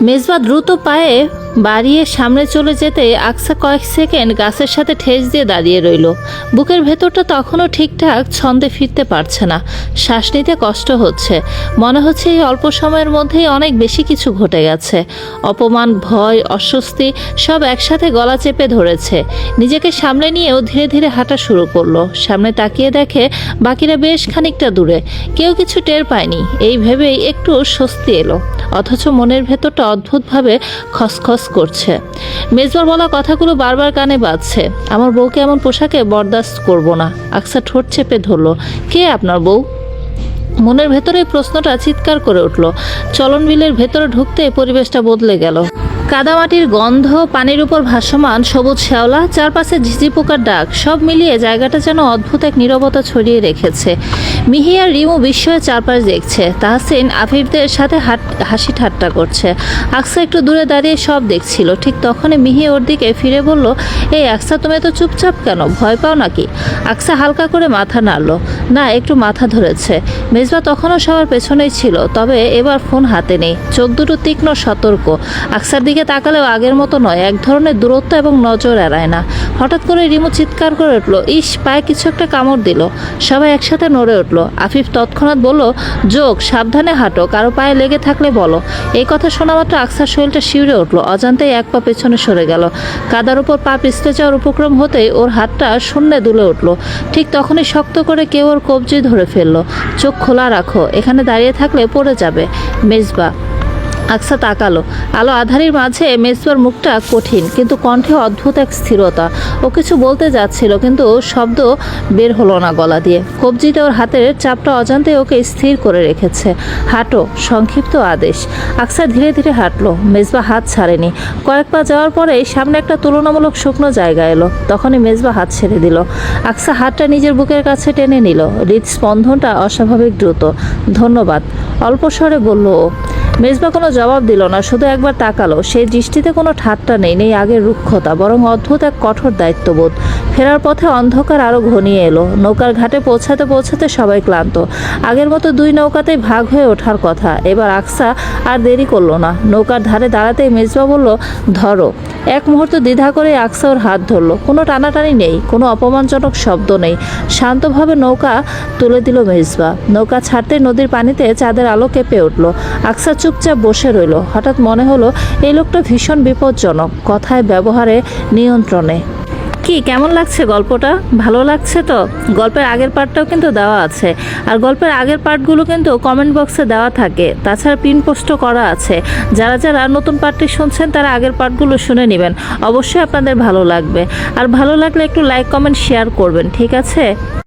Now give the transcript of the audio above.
মেজবা দ্রুত পায়ে বাড়িয়ে সামনে চলে যেতে আকসা কয়েক সেকেন্ড গাছের সাথে ঠেস দিয়ে দাঁড়িয়ে রইল। বুকের ভেতরটা তখনও ঠিকঠাক ছন্দে ফিরতে পারছে না। শ্বাস নিতে কষ্ট হচ্ছে। মনে হচ্ছে এই অল্প সময়ের মধ্যেই অনেক বেশি কিছু ঘটে গেছে। অপমান, ভয়, অস্বস্তি সব একসাথে গলা চেপে ধরেছে। নিজেকে সামলে নিয়েও ধীরে ধীরে হাঁটা শুরু করল। সামনে তাকিয়ে দেখে বাকিরা বেশ খানিকটা দূরে। কেউ কিছু টের পায়নি। এই ভেবেই একটু স্বস্তি এলো। অথচ মনের ভেতরটা অদ্ভুতভাবে খসখস করছে। মেজবার বলা কথাগুলো বারবার কানে বাজছে। আমার বউকে এমন পোশাকে বরদাস্ত করব না। আকসা ঠোঁট চেপে ধরলো, কে আপনার বউ? মনের ভেতরে প্রশ্নটা চিৎকার করে উঠল। চলন বিলের ভেতরে ঢুকতে পরিবেশটা বদলে গেল। কাদামাটির গন্ধ, পানির উপর ভাসমান সবুজ শ্যাওলা, চারপাশে ঝিঝি পোকার ডাক, সব মিলিয়ে জায়গাটা যেন অদ্ভুত এক নীরবতা ছড়িয়ে রেখেছে। মিহি আর রিমু বিস্ময়ে চারপাশ দেখছে। তাহসিন আফিফদের সাথে হাসি ঠাট্টা করছে। আকসা একটু দূরে দাঁড়িয়ে সব দেখছিল। ঠিক তখনই মিহি ওর দিকে ফিরে বলল, এই আকসা, তুমি তো চুপচাপ কেন? ভয় পাও নাকি? আকসা হালকা করে মাথা নাড়লো। না, একটু মাথা ধরেছে। মেজবা তখনও সবার পেছনেই ছিল, তবে এবার ফোন হাতে নেই। চোখ দুটো তীক্ষ্ণ সতর্ক। আকসার দিকে তাকালেও আগের মতো নয়। এক ধরনের দূরত্ব এবং নজর এড়ায় না। হঠাৎ করে রিমু চিৎকার করে উঠল, ইস, পায়ে কিছু একটা কামড় দিল। সবাই একসাথে নড়ে উঠল। আফিফ তৎক্ষণাৎ বলল, যোগ, সাবধানে হাঁটো, কারও পায়ে লেগে থাকলে বলো। এই কথা শোনা মাত্র আকসার শরীরটা শিউরে উঠল, অজান্তেই এক পা পেছনে সরে গেল। কাদার উপর পা পিছলে যাওয়ার উপক্রম হতেই ওর হাতটা শূন্যে দুলে উঠল। ঠিক তখনই শক্ত করে কেউ ওর কবজি ধরে ফেলল। চোখ খোলা রাখো, এখানে দাঁড়িয়ে থাকলে পড়ে যাবে। মেজবা আকসা তাকালো। আলো আধারির মাঝে মেজবার মুখটা কঠিন, কিন্তু কণ্ঠে অদ্ভুত এক স্থিরতা। ও কিছু বলতে যাচ্ছিল, কিন্তু শব্দ বের হলো না গলা দিয়ে। কবজিতে ওর হাতের চাপটা অজান্তে ওকে স্থির করে রেখেছে। হাঁটো, সংক্ষিপ্ত আদেশ। আকসা ধীরে ধীরে হাঁটলো। মেজবা হাত ছাড়েনি। কয়েক পা যাওয়ার পরে সামনে একটা তুলনামূলক শুকনো জায়গা এলো। তখনই মেজবা হাত ছেড়ে দিল। আকসা হাতটা নিজের বুকের কাছে টেনে নিল। হৃদস্পন্দনটা অস্বাভাবিক দ্রুত। ধন্যবাদ। অল্প স্বরে বলল ও মেজবা কোনো জবাব দিল না, শুধু একবার তাকালো। সেই দৃষ্টিতে কোনো ঠাট্টা নেই নেই আগের রুক্ষতা, বরং অদ্ভুত এক কঠোর দায়িত্ববোধ। ফেরার পথে অন্ধকার আরও ঘনিয়ে এলো। নৌকার ঘাটে পৌঁছাতে পৌঁছাতে সবাই ক্লান্ত। আগের মতো দুই নৌকাতেই ভাগ হয়ে ওঠার কথা। এবার আকসা আর দেরি করল না। নৌকার ধারে দাঁড়াতেই মেজবা বলল, ধরো। এক মুহূর্ত দ্বিধা করে আকসা ওর হাত ধরলো। কোনো টানাটানি নেই, কোনো অপমানজনক শব্দ নেই। শান্তভাবে নৌকা তুলে দিল মেজবা। নৌকা ছাড়তে নদীর পানিতে চাঁদের আলো কেঁপে উঠল। আকসা চুপচাপ বসে রইল। হঠাৎ মনে হলো, এই লোকটা ভীষণ বিপজ্জনক, কথায়, ব্যবহারে, নিয়ন্ত্রণে। কি, কেমন লাগছে গল্পটা? ভালো লাগছে তো? গল্পের আগের পার্টটাও কিন্তু দেওয়া আছে। আর গল্পের আগের পার্টগুলো কিন্তু কমেন্ট বক্সে দেওয়া থাকে। তাছাড়া পিন পোস্টও করা আছে। যারা যারা নতুন পার্টটি শুনছেন, তারা আগের পার্টগুলো শুনে নেবেন। অবশ্যই আপনাদের ভালো লাগবে। আর ভালো লাগলে একটু লাইক কমেন্ট শেয়ার করবেন, ঠিক আছে?